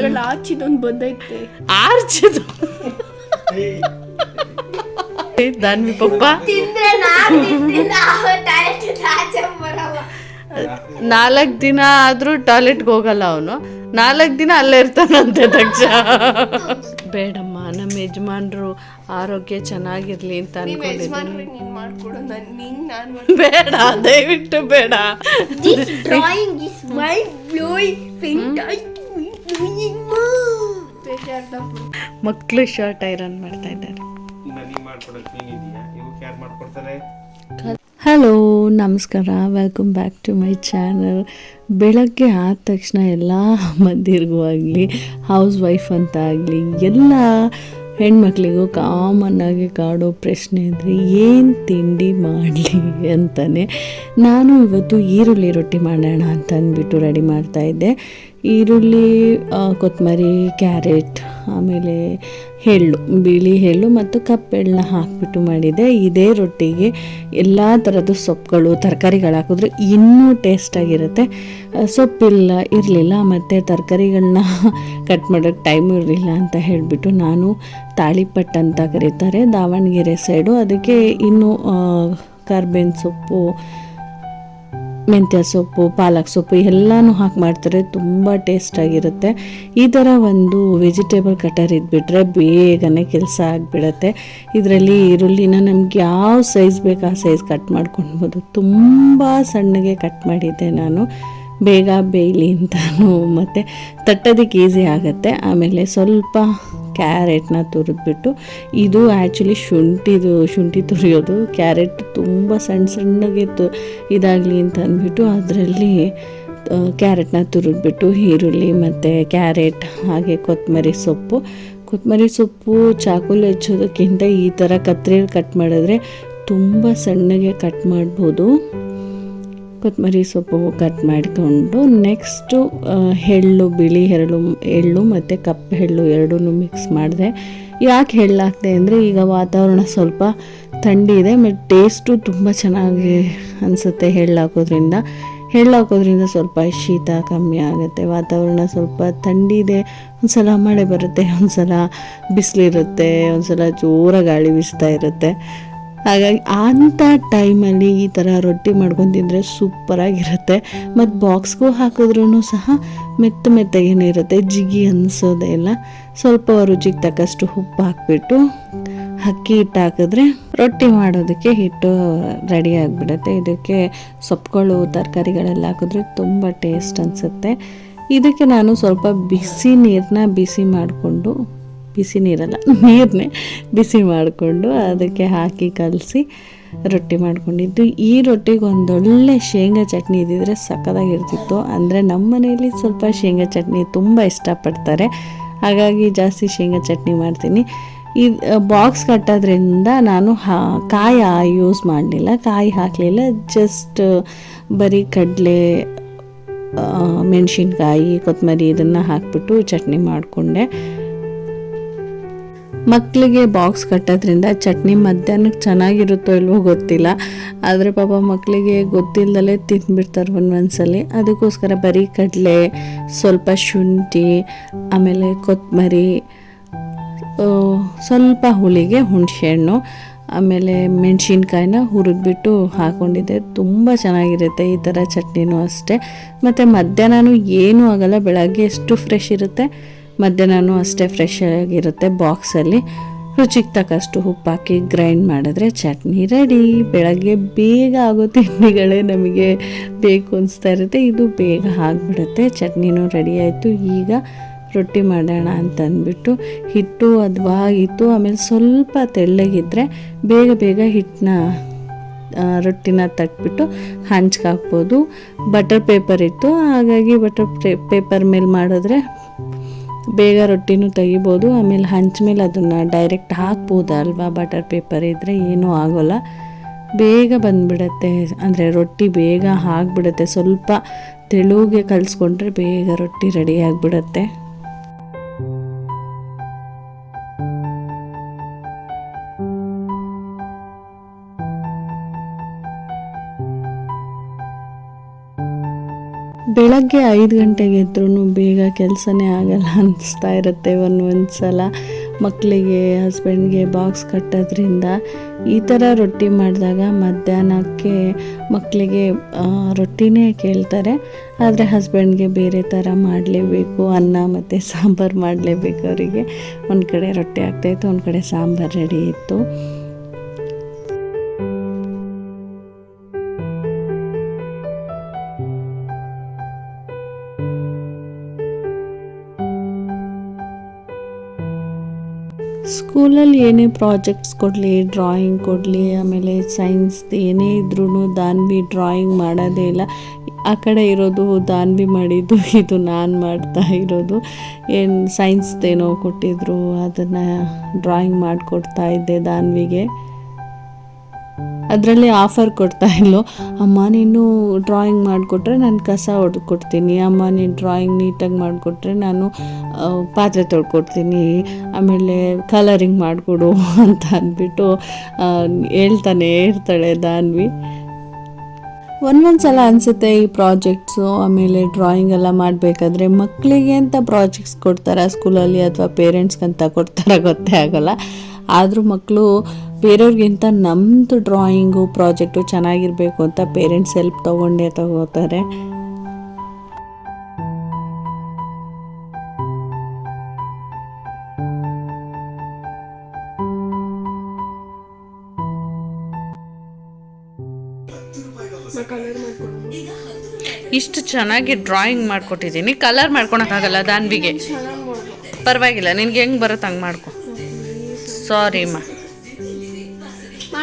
ಅದ್ರಲ್ಲಿ ಆಚಿದೊಂದು ಬಂದೈತೆ. ಆರ್ಚಿದು? ದಾನ್ವಿ ಪಪ್ಪ ನಾಲ್ಕು ದಿನ ಟಾಯ್ಲೆಟ್ ಆಚೆ ಬರಲ್ಲ. ನಾಲ್ಕು ದಿನ ಆದ್ರೂ ಟಾಯ್ಲೆಟ್ಗೆ ಹೋಗಲ್ಲ ಅವನು. ನಾಲ್ಕು ದಿನ ಅಲ್ಲೇ ಇರ್ತಾನಂತೆ ತಕ್ಷ ಬೇಡಮ್ಮ ನಮ್ಮ ಯಜಮಾನ್ರು ಆರೋಗ್ಯ ಚೆನ್ನಾಗಿರ್ಲಿ ಅಂತ ಅನ್ಕೊಂಡಿದ್ದೀನಿ ಬೇಡ ದಯವಿಟ್ಟು ಬೇಡ. ಮಕ್ಕಳು ಶರ್ಟ್ ಐರನ್ ಮಾಡ್ತಾ ಇದ್ದಾರೆ. ಹಲೋ ನಮಸ್ಕಾರ. Welcome back to my channel ಬೆಳಗ್ಗೆ ಆದ ತಕ್ಷಣ ಎಲ್ಲ ಮಂದಿರಿಗೂ ಆಗಲಿ ಹೌಸ್ ವೈಫ್ ಅಂತ ಆಗಲಿ, ಎಲ್ಲ ಹೆಣ್ಮಕ್ಳಿಗೂ ಆಗಿ ಕಾಡೋ ಪ್ರಶ್ನೆ ಅಂದರೆ, ಏನು ತಿಂಡಿ ಮಾಡಲಿ ಅಂತಲೇ ನಾನು ಇವತ್ತು ಈರುಳ್ಳಿ ರೊಟ್ಟಿ ಮಾಡೋಣ ಅಂತ ಅಂದ್ಬಿಟ್ಟು ರೆಡಿ ಮಾಡ್ತಾಯಿದ್ದೆ ಈರುಳ್ಳಿ ಕೊತ್ತಂಬರಿ ಕ್ಯಾರೆಟ್, ಆಮೇಲೆ ಎಳ್ಳು, ಬಿಳಿ ಎಳ್ಳು ಮತ್ತು ಕಪ್ಪೆಳ್ಳನ್ನ ಹಾಕಿಬಿಟ್ಟು ಮಾಡಿದೆ. ಇದೇ ರೊಟ್ಟಿಗೆ ಎಲ್ಲ ಥರದ್ದು ಸೊಪ್ಪುಗಳು, ತರಕಾರಿಗಳು ಹಾಕಿದ್ರೆ ಇನ್ನೂ ಟೇಸ್ಟಾಗಿರುತ್ತೆ ಸೊಪ್ಪಿಲ್ಲ, ಇರಲಿಲ್ಲ, ಮತ್ತು ತರಕಾರಿಗಳನ್ನ ಕಟ್ ಮಾಡೋಕ್ಕೆ ಟೈಮ್ ಇರಲಿಲ್ಲ ಅಂತ ಹೇಳಿಬಿಟ್ಟು ನಾನು ತಾಳಿಪಟ್ಟು ಅಂತ ಕರೀತಾರೆ. ದಾವಣಗೆರೆ ಸೈಡು ಅದಕ್ಕೆ ಇನ್ನೂ ಕಾರ್ಬೇನ್ ಸೊಪ್ಪು ಮೆಂತ್ಯ ಸೊಪ್ಪು, ಪಾಲಕ್ ಸೊಪ್ಪು ಎಲ್ಲನೂ ಹಾಕಿ ಮಾಡ್ತಾರೆ. ತುಂಬ ಟೇಸ್ಟಾಗಿರುತ್ತೆ ಈ ಥರ ಒಂದು ವೆಜಿಟೇಬಲ್ ಕಟರ್ ಇದ್ಬಿಟ್ರೆ ಬೇಗನೆ ಕೆಲಸ ಆಗಿಬಿಡತ್ತೆ. ಇದರಲ್ಲಿ ಈರುಳ್ಳಿನ ನಮ್ಗೆ ಯಾವ ಸೈಜ್ ಬೇಕು ಆ ಸೈಜ್ ಕಟ್ ಮಾಡ್ಕೊಳ್ಬೋದು. ತುಂಬ ಸಣ್ಣಗೆ ಕಟ್ ಮಾಡಿದ್ದೆ ನಾನು. ಬೇಗ ಬೇಯಲಿ ಅಂತಾನು ಮತ್ತು ತಟ್ಟೋದಕ್ಕೆ ಈಸಿ ಆಗುತ್ತೆ. ಆಮೇಲೆ ಸ್ವಲ್ಪ ಕ್ಯಾರೆಟ್ನ ತುರಿದ್ಬಿಟ್ಟು, ಇದು ಆ್ಯಕ್ಚುಲಿ ಶುಂಠಿದು, ಶುಂಠಿ ತುರಿಯೋದು. ಕ್ಯಾರೆಟ್ ತುಂಬ ಸಣ್ಣ ಸಣ್ಣಗೆ ತು, ಇದಾಗಲಿ ಅಂತ ಅಂದ್ಬಿಟ್ಟು ಅದರಲ್ಲಿ ಕ್ಯಾರೆಟ್ನ ತುರಿದ್ಬಿಟ್ಟು ಈರುಳ್ಳಿ ಮತ್ತು ಕ್ಯಾರೆಟ್, ಹಾಗೆ ಕೊತ್ತಂಬರಿ ಸೊಪ್ಪು. ಕೊತ್ತಂಬರಿ ಸೊಪ್ಪು ಚಾಕುಲಿ ಹಚ್ಚೋದಕ್ಕಿಂತ ಈ ಥರ ಕತ್ರಿಯಲ್ಲಿ ಕಟ್ ಮಾಡಿದ್ರೆ ತುಂಬ ಸಣ್ಣಗೆ ಕಟ್ ಮಾಡ್ಬೋದು. ಕೊತ್ತಂಬರಿ ಸೊಪ್ಪು ಕಟ್ ಮಾಡಿಕೊಂಡು ನೆಕ್ಸ್ಟು ಎಳ್ಳು, ಬಿಳಿ ಎರಳು ಎಳ್ಳು ಮತ್ತು ಕಪ್ಪು ಎಳ್ಳು ಎರಡೂ ಮಿಕ್ಸ್ ಮಾಡಿದೆ. ಯಾಕೆ ಎಳ್ಳು ಹಾಕ್ದೆ ಅಂದರೆ ಈಗ ವಾತಾವರಣ ಸ್ವಲ್ಪ ಥಂಡಿ ಇದೆ ಮತ್ತು ಟೇಸ್ಟು ತುಂಬ ಚೆನ್ನಾಗಿ ಅನಿಸುತ್ತೆ ಎಳ್ಳು ಹಾಕೋದ್ರಿಂದ. ಎಳ್ಳು ಹಾಕೋದ್ರಿಂದ ಸ್ವಲ್ಪ ಶೀತ ಕಮ್ಮಿ ಆಗುತ್ತೆ, ವಾತಾವರಣ ಸ್ವಲ್ಪ ಥಂಡಿ ಇದೆ, ಒಂದ್ಸಲ ಮಳೆ ಬರುತ್ತೆ, ಒಂದ್ಸಲ ಬಿಸಿಲಿರುತ್ತೆ, ಒಂದ್ಸಲ ಜೋರ ಗಾಳಿ ಬೀಸ್ತಾ ಇರುತ್ತೆ. ಹಾಗಾಗಿ ಅಂಥ ಟೈಮಲ್ಲಿ ಈ ಥರ ರೊಟ್ಟಿ ಮಾಡ್ಕೊಂಡು ತಿಂದರೆ ಸೂಪರಾಗಿರುತ್ತೆ ಮತ್ತು ಬಾಕ್ಸ್ಗೂ ಹಾಕಿದ್ರೂ ಸಹ ಮೆತ್ತ ಮೆತ್ತಗೇನೆ ಇರುತ್ತೆ, ಜಿಗಿ ಅನಿಸೋದೇ ಇಲ್ಲ. ಸ್ವಲ್ಪ ರುಚಿಗೆ ತಕ್ಕಷ್ಟು ಉಪ್ಪು ಹಾಕಿಬಿಟ್ಟು ಅಕ್ಕಿ ಹಿಟ್ಟು ಹಾಕಿದ್ರೆ ರೊಟ್ಟಿ ಮಾಡೋದಕ್ಕೆ ಹಿಟ್ಟು ರೆಡಿ ಆಗಿಬಿಡುತ್ತೆ. ಇದಕ್ಕೆ ಸೊಪ್ಪುಗಳು ತರಕಾರಿಗಳೆಲ್ಲ ಹಾಕಿದ್ರೆ ತುಂಬ ಟೇಸ್ಟ್ ಅನಿಸುತ್ತೆ. ಇದಕ್ಕೆ ನಾನು ಸ್ವಲ್ಪ ಬಿಸಿ ನೀರನ್ನ ಬಿಸಿ ಮಾಡಿಕೊಂಡು ಬಿಸಿ ನೀರಲ್ಲ ನೀರನ್ನೇ ಬಿಸಿ ಮಾಡಿಕೊಂಡು ಅದಕ್ಕೆ ಹಾಕಿ ಕಲಸಿ ರೊಟ್ಟಿ ಮಾಡ್ಕೊಂಡಿದ್ದು. ಈ ರೊಟ್ಟಿಗೆ ಒಂದೊಳ್ಳೆ ಶೇಂಗಾ ಚಟ್ನಿ ಇದ್ದಿದ್ರೆ ಸಕ್ಕತ್ತಾಗಿರ್ತಿತ್ತು ಅಂದರೆ ನಮ್ಮ ಮನೆಯಲ್ಲಿ ಸ್ವಲ್ಪ ಶೇಂಗಾ ಚಟ್ನಿ ತುಂಬ ಇಷ್ಟಪಡ್ತಾರೆ. ಹಾಗಾಗಿ ಜಾಸ್ತಿ ಶೇಂಗಾ ಚಟ್ನಿ ಮಾಡ್ತೀನಿ. ಈ ಬಾಕ್ಸ್ ಕಟ್ಟೋದ್ರಿಂದ ನಾನು ಹಾ, ಕಾಯಿ ಯೂಸ್ ಮಾಡಲಿಲ್ಲ. ಕಾಯಿ ಹಾಕಲಿಲ್ಲ. ಜಸ್ಟ್ ಬರೀ ಕಡಲೆ ಮೆಣಸಿನ್ಕಾಯಿ, ಕೊತ್ತಂಬರಿ ಇದನ್ನು ಹಾಕ್ಬಿಟ್ಟು ಚಟ್ನಿ ಮಾಡಿಕೊಂಡೆ. ಮಕ್ಕಳಿಗೆ ಬಾಕ್ಸ್ ಕಟ್ಟೋದ್ರಿಂದ ಚಟ್ನಿ ಮಧ್ಯಾಹ್ನಕ್ಕೆ ಚೆನ್ನಾಗಿರುತ್ತೋ ಇಲ್ವೋ ಗೊತ್ತಿಲ್ಲ. ಆದರೆ ಪಾಪ ಮಕ್ಕಳಿಗೆ ಗೊತ್ತಿಲ್ಲದಲೇ ತಿಂದ್ಬಿಡ್ತಾರೆ ಒಂದೊಂದ್ಸಲಿ. ಅದಕ್ಕೋಸ್ಕರ ಬರೀ ಕಡಲೆ, ಸ್ವಲ್ಪ ಶುಂಠಿ, ಆಮೇಲೆ ಕೊತ್ತಂಬರಿ ಸ್ವಲ್ಪ ಹುಳಿಗೆ ಹುಣಸೆಹಣ್ಣು, ಆಮೇಲೆ ಮೆಣಸಿನ್ಕಾಯಿನ ಹುರಿದ್ಬಿಟ್ಟು ಹಾಕ್ಕೊಂಡಿದ್ದೆ ತುಂಬ ಚೆನ್ನಾಗಿರುತ್ತೆ ಈ ಥರ ಚಟ್ನಿನೂ ಅಷ್ಟೇ. ಮತ್ತು ಮಧ್ಯಾಹ್ನನೂ ಏನೂ ಆಗಲ್ಲ, ಬೆಳಗ್ಗೆ ಎಷ್ಟು ಫ್ರೆಶ್ ಇರುತ್ತೆ. ಮಧ್ಯಾಹ್ನನೂ ಅಷ್ಟೇ ಫ್ರೆಶ್ ಆಗಿರುತ್ತೆ ಬಾಕ್ಸಲ್ಲಿ ರುಚಿಗೆ ತಕ್ಕಷ್ಟು ಉಪ್ಪು ಹಾಕಿ ಗ್ರೈಂಡ್ ಮಾಡಿದ್ರೆ ಚಟ್ನಿ ರೆಡಿ ಬೆಳಗ್ಗೆ ಬೇಗ ಆಗೋ ತಿಂಡಿಗಳೇ ನಮಗೆ ಬೇಕು ಅನಿಸ್ತಾ ಇರುತ್ತೆ. ಇದು ಬೇಗ ಆಗಿಬಿಡುತ್ತೆ. ಚಟ್ನಿನೂ ರೆಡಿ ಆಯಿತು. ಈಗ ರೊಟ್ಟಿ ಮಾಡೋಣ ಅಂತ ಅಂದ್ಬಿಟ್ಟು ಹಿಟ್ಟು ಅದ್ವಾಗಿತ್ತು ಆಮೇಲೆ ಸ್ವಲ್ಪ ತೆಳ್ಳಗಿದ್ರೆ ಬೇಗ ಬೇಗ ಹಿಟ್ಟನ್ನ ರೊಟ್ಟಿನ ತಟ್ಬಿಟ್ಟು ಹಂಚ್ಗೆ ಹಾಕ್ಬೋದು ಬಟರ್ ಪೇಪರ್ ಇತ್ತು. ಹಾಗಾಗಿ ಬಟರ್ ಪೇಪರ್ ಮೇಲೆ ಮಾಡಿದ್ರೆ ಬೇಗ ರೊಟ್ಟಿನೂ ತೆಗಿಬೋದು. ಆಮೇಲೆ ಹಂಚ ಮೇಲೆ ಅದನ್ನು ಡೈರೆಕ್ಟ್ ಹಾಕ್ಬೋದು ಅಲ್ವಾ? ಬಟರ್ ಪೇಪರ್ ಇದ್ದರೆ ಏನೂ ಆಗೋಲ್ಲ. ಬೇಗ ಬಂದ್ಬಿಡತ್ತೆ. ಅಂದರೆ ರೊಟ್ಟಿ ಬೇಗ ಆಗಿಬಿಡುತ್ತೆ. ಸ್ವಲ್ಪ ತೆಳುಗೆ ಕಲಿಸ್ಕೊಂಡ್ರೆ ಬೇಗ ರೊಟ್ಟಿ ರೆಡಿ ಆಗಿಬಿಡತ್ತೆ. ಬೆಳಗ್ಗೆ ಐದು ಗಂಟೆಗೆ ಎದ್ರೂ ಬೇಗ ಕೆಲಸನೇ ಆಗಲ್ಲ ಅನ್ನಿಸ್ತಾ ಇರುತ್ತೆ ಒಂದು ಒಂದು ಸಲ ಮಕ್ಕಳಿಗೆ ಹಸ್ಬೆಂಡ್ಗೆ ಬಾಕ್ಸ್ ಕಟ್ಟೋದ್ರಿಂದ ಈ ಥರ ರೊಟ್ಟಿ ಮಾಡಿದಾಗ ಮಧ್ಯಾಹ್ನಕ್ಕೆ ಮಕ್ಕಳಿಗೆ ರೊಟ್ಟಿನೇ ಕೇಳ್ತಾರೆ. ಆದರೆ ಹಸ್ಬೆಂಡ್ಗೆ ಬೇರೆ ಥರ ಮಾಡಲೇಬೇಕು. ಅನ್ನ ಮತ್ತು ಸಾಂಬಾರು ಮಾಡಲೇಬೇಕು ಅವರಿಗೆ. ಒಂದು ಕಡೆ ರೊಟ್ಟಿ ಆಗ್ತಾಯಿತ್ತು ಒಂದು ಕಡೆ ಸಾಂಬಾರು ರೆಡಿ ಇತ್ತು. ಸ್ಕೂಲಲ್ಲಿ ಏನೇ ಪ್ರಾಜೆಕ್ಟ್ಸ್ ಕೊಡಲಿ ಡ್ರಾಯಿಂಗ್ ಕೊಡಲಿ, ಆಮೇಲೆ ಸೈನ್ಸ್ ಏನೇ ಇದ್ರೂ ದಾನ್ವಿ ಡ್ರಾಯಿಂಗ್ ಮಾಡೋದೇ ಇಲ್ಲ. ಆ ಕಡೆ ಇರೋದು ದಾನ್ವಿ ಮಾಡಿದ್ದು, ಇದು ನಾನು ಮಾಡ್ತಾ ಇರೋದು. ಏನು ಸೈನ್ಸ್ದೇನೋ ಕೊಟ್ಟಿದ್ರು, ಅದನ್ನು ಡ್ರಾಯಿಂಗ್ ಮಾಡಿಕೊಡ್ತಾ ಇದ್ದೆ ದಾನ್ವಿಗೆ ಅದರಲ್ಲಿ ಆಫರ್ ಕೊಡ್ತಾ ಇಲ್ಲೋ ಅಮ್ಮ, ನೀನು ಡ್ರಾಯಿಂಗ್ ಮಾಡಿಕೊಟ್ರೆ ನಾನು ಕಸ ಹೊಡ್ಕೊಡ್ತೀನಿ ಅಮ್ಮ, ನೀನು ಡ್ರಾಯಿಂಗ್ ನೀಟಾಗಿ ಮಾಡಿಕೊಟ್ರೆ ನಾನು ಪಾತ್ರೆ ತೊಳ್ಕೊಡ್ತೀನಿ. ಆಮೇಲೆ ಕಲರಿಂಗ್ ಮಾಡಿಕೊಡು ಅಂತ ಅಂದ್ಬಿಟ್ಟು ಹೇಳ್ತಾನೆ ಇರ್ತಾಳೆ ದಾನ್ವಿ. ಒಂದೊಂದು ಸಲ ಅನಿಸುತ್ತೆ ಈ ಪ್ರಾಜೆಕ್ಟ್ಸು ಆಮೇಲೆ ಡ್ರಾಯಿಂಗ್ ಎಲ್ಲ ಮಾಡಬೇಕಾದ್ರೆ ಮಕ್ಕಳಿಗೆ ಅಂತ ಪ್ರಾಜೆಕ್ಟ್ಸ್ ಕೊಡ್ತಾರೆ ಸ್ಕೂಲಲ್ಲಿ ಅಥವಾ ಪೇರೆಂಟ್ಸ್ಗಂತ ಕೊಡ್ತಾರೆ ಗೊತ್ತೇ ಆಗೋಲ್ಲ. ಆದರೂ ಮಕ್ಕಳು ಬೇರೆಯವ್ರಿಗಿಂತ ನಮ್ಮದು ಡ್ರಾಯಿಂಗು ಪ್ರಾಜೆಕ್ಟು ಚೆನ್ನಾಗಿರಬೇಕು ಅಂತ ಪೇರೆಂಟ್ಸ್ ಹೆಲ್ಪ್ ತೊಗೊಂಡೇ ತಗೋತಾರೆ. ಇಷ್ಟು ಚೆನ್ನಾಗಿ ಡ್ರಾಯಿಂಗ್ ಮಾಡ್ಕೊಟ್ಟಿದ್ದೀನಿ. ಕಲರ್ ಮಾಡ್ಕೊಳಕ್ಕಾಗಲ್ಲ ದಾನ್ವಿಗೆ. ಪರವಾಗಿಲ್ಲ, ನಿನ್ಗೆ ಹೆಂಗೆ ಬರುತ್ತೆ ಹಂಗೆ ಮಾಡ್ಕೊ. ಸಾರಿ ಮಾ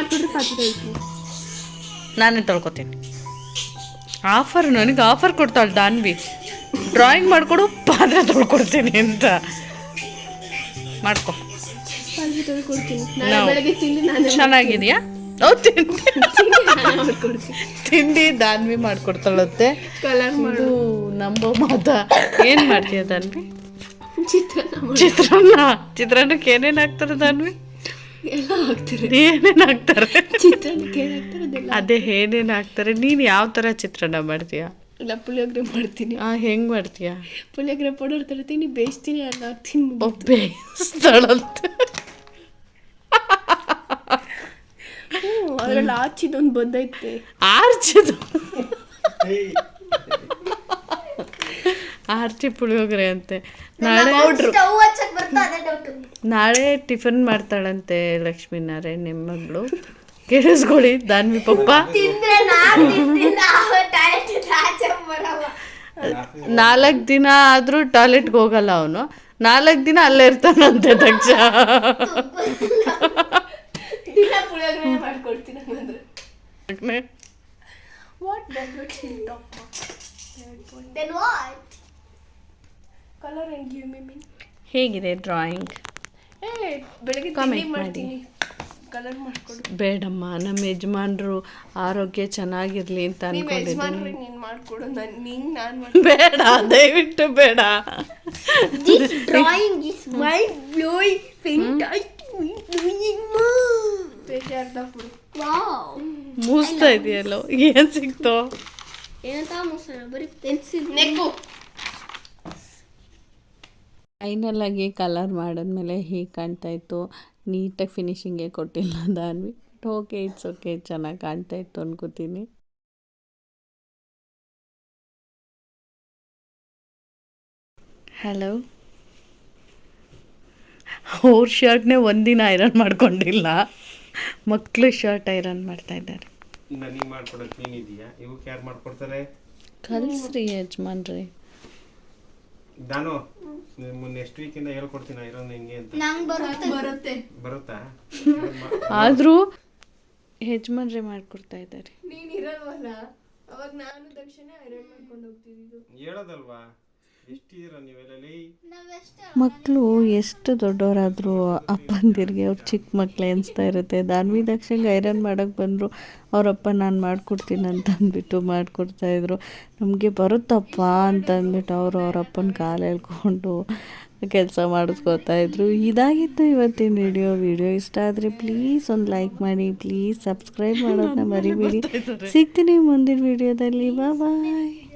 ಪಾತ್ರೆ ಐತಿ ನಾನೇ ತೊಳ್ಕೊತೀನಿ. ಆಫರ್ ನನಗೆ ಆಫರ್ ಕೊಡ್ತಾಳೆ ದಾನ್ವಿ. ಡ್ರಾಯಿಂಗ್ ಮಾಡಿಕೊಡು ಪಾತ್ರೆ ತೊಳ್ಕೊಡ್ತೀನಿ ಅಂತ. ಮಾಡ್ಕೊ. ಪಾತ್ರೆ ತೊಳ್ಕೊಡ್ತೀನಿ. ನಾಳೆ ನಾವು- ಬೆಳಗ್ಗೆ ತಿಂಡಿ ನಾನೇ ಚೆನ್ನಾಗಿದೆಯಾ? ತಿಂಡಿ. ದಾನ್ವಿ ಮಾಡ್ಕೊಡ್ತಾಳತ್ತೆ ಕಲರ್ ಮಾಡು. ನಂಬೋ ಮಾತ. ಏನು ಮಾಡ್ತೀಯ ದಾನ್ವಿ? ಚಿತ್ರಾನ್ನ ಚಿತ್ರಾನ್ನ. ಚಿತ್ರಾನ್ನಕ್ಕೆ ಏನೇನು ಹಾಕ್ತಾರೆ ದಾನ್ವಿ? ಎಲ್ಲ ಹಾಕ್ತಾರೆ ಏನೇನು ಹಾಕ್ತಾರೆ ಚಿತ್ರಾನ್ನಕ್ಕೆ ಏನು ಹಾಕ್ತಾರೆ. ಅದೆಲ್ಲ ಅದೇ ಏನೇನು ಹಾಕ್ತಾರೆ ನೀನು ಯಾವ ಥರ ಚಿತ್ರಾನ್ನ ಮಾಡ್ತೀಯ? ಇಲ್ಲ ಪುಳಿಯೋಗರೆ ಮಾಡ್ತೀನಿ. ಆ ಹೆಂಗೆ ಮಾಡ್ತೀಯ? ಪುಳಿಯೋಗರೆ ಪೌಡರ್ ತರ್ತೀನಿ ಬೇಯಿಸ್ತೀನಿ ಎಲ್ಲ ತಿನ್ಬಿಟ್ಟು ಬೇಯಿಸ್ತಾಳಂತ. ಅದ್ರಲ್ಲಿ ಆಚಿದೊಂದು ಬಂದೈತೆ. ಆರ್ಚಿದು? ಆರ್ಚಿ ಪುಳಿಯೋಗರೆ ಅಂತೆ. ನಾಳೆ ಸ್ಟವ್ ಹಚ್ಚಕ್ ಬರ್ತಾ ಅದೇ ಡೌಟು ನಾಳೆ ಟಿಫನ್ ಮಾಡ್ತಾಳಂತೆ ಲಕ್ಷ್ಮೀ ನಾರಾಯಣ್ ನಿಮ್ಮ ಮಗಳು. ಕೇಳಿಸ್ಕೊಳ್ಳಿ ದಾನ್ವಿ ಪಪ್ಪ. ತಿಂದ್ರೆ ನಾನು ತಿಂದಿಲ್ಲ ಟಾಯ್ಲೆಟ್ ಆಚೆ ಬರಲ್ಲ ನಾಲ್ಕು ದಿನ ಆದರೂ ಟಾಯ್ಲೆಟ್ಗೆ ಹೋಗಲ್ಲ ಅವನು. ನಾಲ್ಕು ದಿನ ಅಲ್ಲೇ ಇರ್ತಾನಂತೆ ತಕ್ಷ. ದಿನ ಪುಳಿಯೋಗರೆ ಮಾಡ್ಕೊಳ್ತೀನಿ what then what colour and give me mean ಹೇಗಿದೆ ಡ್ರಾಯಿಂಗ್ ಏ ಬೆಳಗ್ಗೆ Comment ಮಾಡಿ. ಮಾಡ್ತೀನಿ. ಕಲರ್ ಮಾಡ್ಕೊಡು. ಬೇಡಮ್ಮ ನಮ್ಮ ಯಜಮಾನ್ರು ಆರೋಗ್ಯ ಚೆನ್ನಾಗಿರ್ಲಿ ಅಂತ ನೀವು ಅನ್ಕೊಂಡಿದ್ದೀನಿ. ಯಜಮಾನ್ರಿಗೆ ನೀನು ಮಾಡ್ಕೊಡು. ನಾನು ನೀನು ಬೇಡ ದಯವಿಟ್ಟು ಬೇಡ. This drawing is mind blowing, fantastic, ಬೇಜಾರ್ದ ಬಿಡು. ವಾವ್ ಮೂಸ್ತಾ ಇದೆಯಲ್ಲೋ? ಏನು ಸಿಕ್ತೋ? ಏನಂತ ಬರೀ ಪೆನ್ಸಿಲ್ ನೆಕ್ಕು. ಫೈನಲ್ ಆಗಿ ಕಲರ್ ಮಾಡಿದ್ಮೇಲೆ ಹೀಗೆ ಕಾಣ್ತಾ ಇತ್ತು. ನೀಟಾಗಿ ಫಿನಿಶಿಂಗೇ ಕೊಟ್ಟಿಲ್ಲ Danvi but okay it's okay ಚೆನ್ನಾಗಿ ಕಾಣ್ತಾ ಇತ್ತು ಅನ್ಕೋತೀನಿ. ಹಲೋ ಅವ್ರ ಶರ್ಟ್ನೇ ಒಂದಿನ ಐರನ್ ಮಾಡ್ಕೊಂಡಿಲ್ಲ. ಮಕ್ಕಳು ಶರ್ಟ್ ಐರನ್ ಮಾಡ್ತಾ ಇದ್ದಾರೆ. ನನಗೆ ಮಾಡ್ಕೊಡಕ್ ನೀನಿದೀಯಾ ಇವಕ್ಕೆ ಯಾರು ಮಾಡ್ಕೊಡ್ತಾರೆ? ಕಲ್ಸ್ರಿ ಯಜಮಾನ್ರಿ. ನಾನು ನೆಕ್ಸ್ಟ್ ವೀಕಿಂದ ಹೇಳ್ಕೊಡ್ತೀನಿ ಐರನ್ ಹೆಂಗೆ ಅಂತ. ನಂಗ್ ಬರುತ್ತೆ. ಬರುತ್ತೆ. ಬರುತ್ತಾ? ಆದ್ರೂ ಹೆಜ್ಮನ್ರೆ ಮಾಡ್ಕೊಡ್ತಾ ಇದ್ದಾರೆ. ನೀನ್ ಇರಲ್ವಲ್ಲ? ಅವಾಗ ನಾನು ತಕ್ಷಣ ಐರನ್ ಮಾಡ್ಕೊಂಡು ಹೋಗ್ತಿದ್ದು ಹೇಳೋದಲ್ವಾ? ಮಕ್ಕಳು ಎಷ್ಟು ದೊಡ್ಡವರಾದರೂ ಅಪ್ಪಂದಿರಿಗೆ ಅವ್ರು ಚಿಕ್ಕ ಮಕ್ಳು ಅನಿಸ್ತಾ ಇರುತ್ತೆ. ದಾನ್ವಿ ದಕ್ಷಿಣಗೆ ಐರನ್ ಮಾಡೋಕ್ಕೆ ಬಂದರು ಅವರಪ್ಪ ನಾನು ಮಾಡಿಕೊಡ್ತೀನಿ ಅಂತ ಅಂದ್ಬಿಟ್ಟು ಮಾಡಿಕೊಡ್ತಾಯಿದ್ರು ನಮಗೆ ಬರುತ್ತಪ್ಪ ಅಂತ ಅಂದ್ಬಿಟ್ಟು ಅವರು ಅವರಪ್ಪನ ಕಾಲು ಎಳ್ಕೊಂಡು ಕೆಲಸ ಮಾಡಿಸ್ಕೊತಾ ಇದ್ರು. ಇದಾಗಿತ್ತು ಇವತ್ತಿನ ವಿಡಿಯೋ. ವಿಡಿಯೋ ಇಷ್ಟ ಆದರೆ ಪ್ಲೀಸ್ ಒಂದು ಲೈಕ್ ಮಾಡಿ ಪ್ಲೀಸ್ ಸಬ್ಸ್ಕ್ರೈಬ್ ಮಾಡೋದನ್ನ ಮರಿಬೇಡಿ. ಸಿಗ್ತೀನಿ ಮುಂದಿನ ವಿಡಿಯೋದಲ್ಲಿ. ಬಾಯ್.